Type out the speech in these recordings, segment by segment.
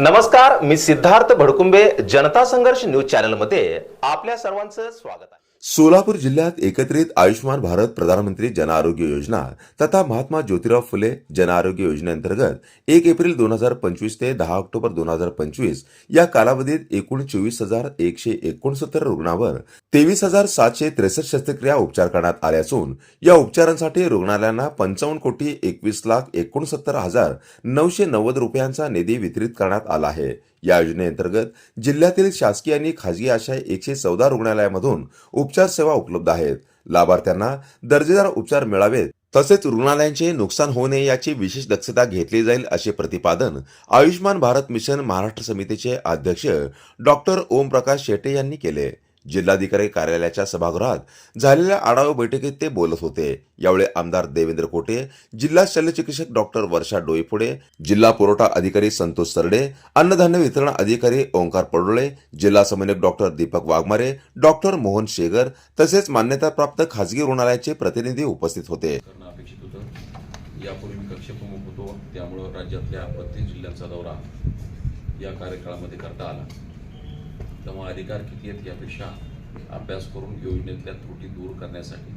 नमस्कार मी सिद्धार्थ भडकुंबे जनता संघर्ष न्यूज चॅनलमध्ये आपल्या सर्वांचं स्वागत आहे. सोलापूर जिल्ह्यात एकत्रित आयुष्यमान भारत प्रधानमंत्री जन आरोग्य योजना तथा महात्मा ज्योतिराव फुले जनआरोग्य योजनेअंतर्गत एक एप्रिल दोन हजार पंचवीस ते दहा ऑक्टोबर दोन हजार पंचवीस या कालावधीत एकूण चोवीस हजार एकशे एकोणसत्तर रुग्णांवर तेवीस हजार सातशे त्रेसष्ट शस्त्रक्रिया उपचार करण्यात आले असून या उपचारांसाठी रुग्णालयांना पंचावन्न कोटी एकवीस लाख एकोणसत्तर हजार नऊशे नव्वद रुपयांचा निधी वितरित करण्यात आला आहे. या योजनेअंतर्गत जिल्ह्यातील शासकीय आणि खाजगी अशा एकशे चौदा रुग्णालयामधून उपचार सेवा उपलब्ध आहेत. लाभार्थ्यांना दर्जेदार उपचार मिळावेत. तसेच रुग्णालयांचे नुकसान होऊ नये याची विशेष दक्षता घेतली जाईल असे प्रतिपादन आयुष्यमान भारत मिशन महाराष्ट्र समितीचे अध्यक्ष डॉक्टर ओमप्रकाश शेटे यांनी केले. जिल्हाधिकारी कार्यालयाच्या सभागृहात झालेल्या आढावा बैठकीत ते बोलत होते. यावेळी आमदार देवेंद्र कोटे जिल्हा शल्यचिकित्सक डॉक्टर वर्षा डोईफोडे जिल्हा पुरवठा अधिकारी संतोष सरडे अन्नधान्य वितरण अधिकारी ओंकार पडोळे जिल्हा समन्वयक डॉक्टर दीपक वाघमारे डॉक्टर मोहन शेगर तसेच मान्यताप्राप्त खासगी रुग्णालयाचे प्रतिनिधी उपस्थित होते. यापूर्वी कक्षप्रमुख होतो. त्यामुळं राज्यातल्या प्रत्येक जिल्ह्यांचा दौरा या कार्यकाळामध्ये करता आला. त्यामुळे अधिकार किती आहेत यापेक्षा अभ्यास करून योजनेतल्या त्रुटी दूर करण्यासाठी.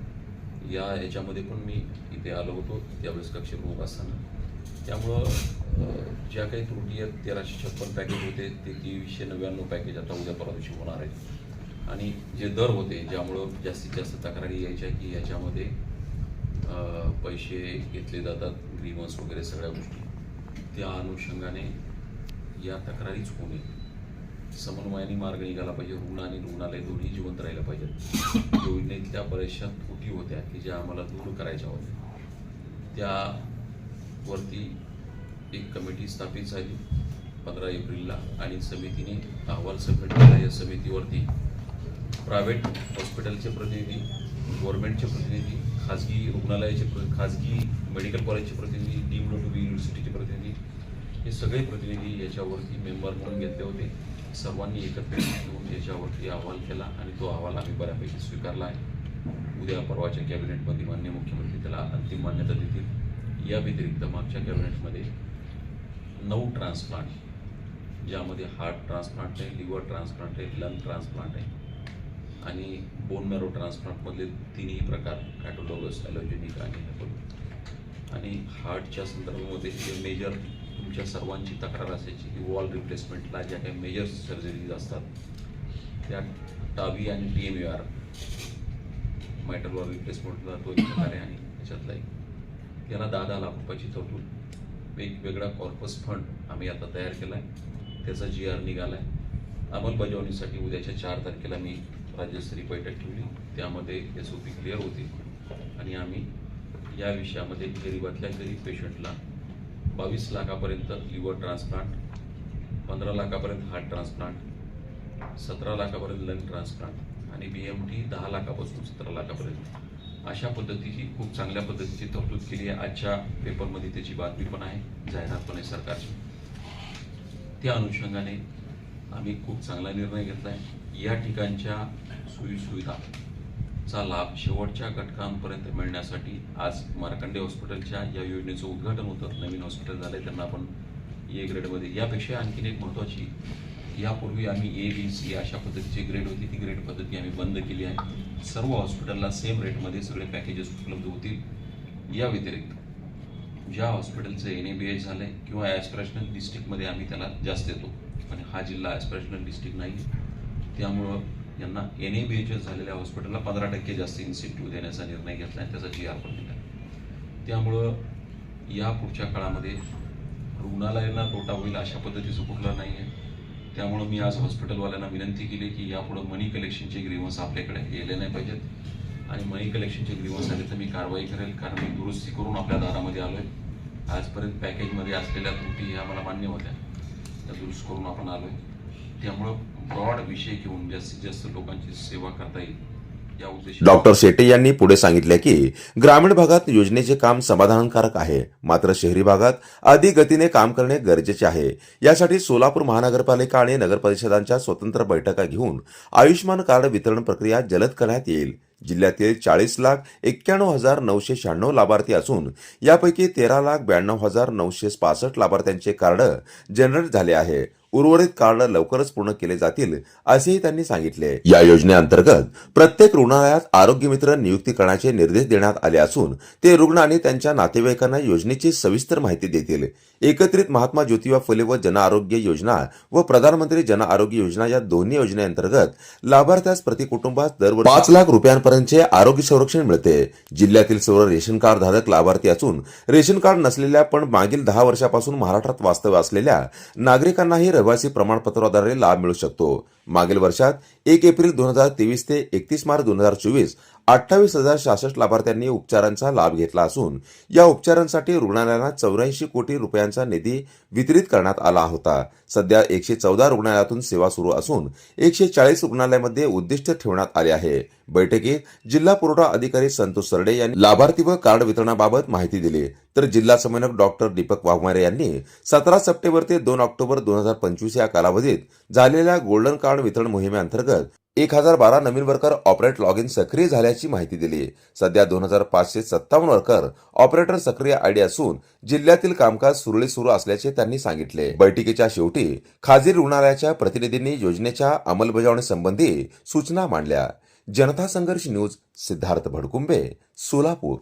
या ह्याच्यामध्ये पण मी इथे आलो होतो त्यावेळेस कक्षप्रमुख असताना. त्यामुळं ज्या काही त्रुटी आहेत तेराशे छप्पन पॅकेज होते ते तेवीसशे नव्याण्णव पॅकेज आता उद्या परवा दिवशी होणार आहेत. आणि जे दर होते ज्यामुळं जास्तीत जास्त तक्रारी यायच्या की याच्यामध्ये पैसे घेतले जातात ग्रीवन्स वगैरे सगळ्या गोष्टी. त्या अनुषंगाने या तक्रारीच होऊ नये. समन्वयाने मार्ग निघाला पाहिजे रुग्ण आणि रुग्णालय दोन्ही जिवंत राहिलं पाहिजेत योजनेतल्या बऱ्याचशा त्रुटी होत्या की ज्या आम्हाला दूर करायच्या होत्या. त्यावरती एक कमिटी स्थापित झाली पंधरा एप्रिलला आणि समितीने अहवाल सबमिट केला. या समितीवरती प्रायव्हेट हॉस्पिटलचे प्रतिनिधी गव्हर्नमेंटचे प्रतिनिधी खाजगी रुग्णालयाचे प्र खाजगी मेडिकल कॉलेजचे प्रतिनिधी डीम्ड टू बी युनिव्हर्सिटीचे प्रतिनिधी हे सगळे प्रतिनिधी याच्यावरती मेंबर म्हणून घेतले होते. सर्वांनी एकत्रित येऊन याच्यावरती अहवाल केला आणि तो अहवाल आम्ही बऱ्यापैकी स्वीकारला आहे. उद्या परवाच्या कॅबिनेटमध्ये मान्य मुख्यमंत्री त्याला अंतिम मान्यता देतील. या व्यतिरिक्त मागच्या कॅबिनेटमध्ये नऊ ट्रान्सप्लांट ज्यामध्ये हार्ट ट्रान्सप्लांट आहे लिव्हर ट्रान्सप्लांट आहे लंग ट्रान्सप्लांट आहे आणि बोन मॅरो ट्रान्सप्लांटमधले तिन्ही प्रकार कॅटोलॉगस ॲलोजेनिक आणि आणि हार्टच्या संदर्भामध्ये जे मेजर तुमच्या सर्वांची तक्रार असायची की वॉल रिप्लेसमेंटला ज्या काही मेजर सर्जरीज असतात त्या टावी आणि T M U R mitral valve रिप्लेसमेंटला तो एक प्रकार आहे. आणि त्याच्यातला एक. त्याला दहा दहा लाख रुपयाची तरतूद. वेगवेगळा कॉर्पस फंड आम्ही आता तयार केला आहे त्याचा जी आर निघाला आहे अंमलबजावणीसाठी उद्याच्या चार तारखेला मी राज्यस्तरीय बैठक ठेवली. त्यामध्ये एस ओ पी क्लिअर होती. आणि आम्ही या विषयामध्ये गरीबातल्या गरीब पेशंटला बावीस लाखापर्यंत लिव्हर ट्रान्सप्लांट पंधरा लाखापर्यंत हार्ट ट्रान्सप्लांट सतरा लाखापर्यंत लंग ट्रान्सप्लांट आणि बी एम टी दहा लाखापासून सतरा लाखापर्यंत. अशा पद्धतीची खूप चांगल्या पद्धतीची तरतूद केली आहे. आजच्या पेपरमध्ये त्याची बातमी पण आहे जाहिरात पण आहे सरकारची. त्या अनुषंगाने आम्ही खूप चांगला निर्णय घेतला आहे या ठिकाणच्या सोयीसुविधा चा लाभ शेवटच्या घटकांपर्यंत मिळण्यासाठी आज मार्कंडे हॉस्पिटलच्या या योजनेचं उद्घाटन होतं. नवीन हॉस्पिटल झालं आहे त्यांना आपण ए ग्रेडमध्ये यापेक्षा आणखीन एक महत्त्वाची यापूर्वी आम्ही ए बी सी अशा पद्धतीची ग्रेड होती. ती ग्रेड पद्धती आम्ही बंद केली आहे. सर्व हॉस्पिटलला सेम रेटमध्ये सगळे पॅकेजेस उपलब्ध होतील. या व्यतिरिक्त ज्या हॉस्पिटलचं एन ए बी एच झालं आहे किंवा ॲस्पिरेशनल डिस्ट्रिक्टमध्ये आम्ही त्याला जास्त देतो आणि हा जिल्हा ॲस्पिरेशनल डिस्ट्रिक्ट नाही. त्यामुळं यांना एन ए बी एच एस झालेल्या हॉस्पिटलला पंधरा टक्के जास्त इन्सेंटिव्ह देण्याचा निर्णय घेतला आणि त्याचा जी आर पण दिला त्यामुळं या पुढच्या काळामध्ये रुग्णालयांना तोटा होईल अशा पद्धतीचं कुठला नाही आहे त्यामुळं मी आज हॉस्पिटलवाल्यांना विनंती केली की यापुढं मनी कलेक्शनचे ग्रीवन्स आपल्याकडे येले नाही पाहिजेत. आणि मनी कलेक्शनचे ग्रीवन्स आले तर मी कारवाई करेल कारण मी दुरुस्ती करून आपल्या दारामध्ये आलो आहे आजपर्यंत पॅकेजमध्ये असलेल्या त्रुटी ह्या मला मान्य होत्या. त्या दुरुस्त करून आपण आलो आहे त्यामुळं ब्रॉड विषय घेऊन जास्तीत जास्त लोकांची सेवा करता येईल या उद्देशाने. डॉक्टर शेटे यांनी पुढे सांगितले की ग्रामीण भागात योजनेचे काम समाधानकारक आहे मात्र शहरी भागात अधिक गतीने काम करणे गरजेचे आहे. यासाठी सोलापूर महानगरपालिका आणि नगरपरिषदांच्या स्वतंत्र बैठका घेऊन आयुष्यमान कार्ड वितरण प्रक्रिया जलद करण्यात येईल. जिल्ह्यातील चाळीस लाख एक्क्याण्णव हजार नऊशे शहाण्णव लाभार्थी असून यापैकी तेरा लाख ब्याण्णव हजार नऊशे पासष्ट लाभार्थ्यांचे कार्ड जनरेट झाले आहे. उर्वरित कार्ड लवकरच पूर्ण केले जातील असेही त्यांनी सांगितले. या योजनेअंतर्गत प्रत्येक रुग्णालयात आरोग्य मित्र नियुक्ती करण्याचे निर्देश देण्यात आले असून ते रुग्ण आणि त्यांच्या नातेवाईकांना योजनेची सविस्तर माहिती देतील. एकत्रित महात्मा ज्योतिबा फुले व जन आरोग्य योजना व प्रधानमंत्री जन आरोग्य योजना या दोन्ही योजनेअंतर्गत लाभार्थ्यास प्रति कुटुंबास दरवर्षी पाच लाख रुपयांपर्यंतचे आरोग्य संरक्षण मिळते. जिल्ह्यातील सर्व रेशन कार्ड धारक लाभार्थी असून रेशन कार्ड नसलेल्या पण मागील दहा वर्षापासून महाराष्ट्रात वास्तव्य असलेल्या नागरिकांनाही रहिवासी प्रमाणपत्राद्वारे लाभ मिळू शकतो. मागील वर्षात एक एप्रिल दोन हजार तेवीस ते एकतीस मार्च दोन हजार चोवीस अठ्ठावीस हजार सहासष्ट लाभार्थ्यांनी उपचारांचा लाभ घेतला असून या उपचारांसाठी रुग्णालयांना चौऱ्याऐंशी कोटी रुपयांचा निधी वितरित करण्यात आला होता. सध्या एकशे चौदा रुग्णालयातून सेवा सुरू असून एकशे चाळीस रुग्णालयामध्ये उद्दिष्ट ठेवण्यात आले आहे. बैठकीत जिल्हा पुरवठा अधिकारी संतोष सरडे यांनी लाभार्थी व कार्ड वितरणाबाबत माहिती दिली. तर जिल्हा समन्वयक डॉक्टर दीपक वाघमारे यांनी सतरा सप्टेंबर ते दोन ऑक्टोबर दोन हजार पंचवीस या कालावधीत झालेल्या गोल्डन कार्ड वितरण मोहिमेअंतर्गत एक हजार बारा नवीन वर्कर ऑपरेट लॉग इन सक्रिय झाल्याची माहिती दिली सध्या दोन हजार पाचशे सत्तावन्न वर्कर ऑपरेटर सक्रिय आयडी असून जिल्ह्यातील कामकाज सुरळीत सुरू असल्याचे त्यांनी सांगितले. बैठकीच्या शेवटी खाजगी रुग्णालयाच्या प्रतिनिधींनी योजनेच्या अंमलबजावणीसंबंधी सूचना मांडल्या. जनता संघर्ष न्यूज सिद्धार्थ भडकुंबे सोलापूर.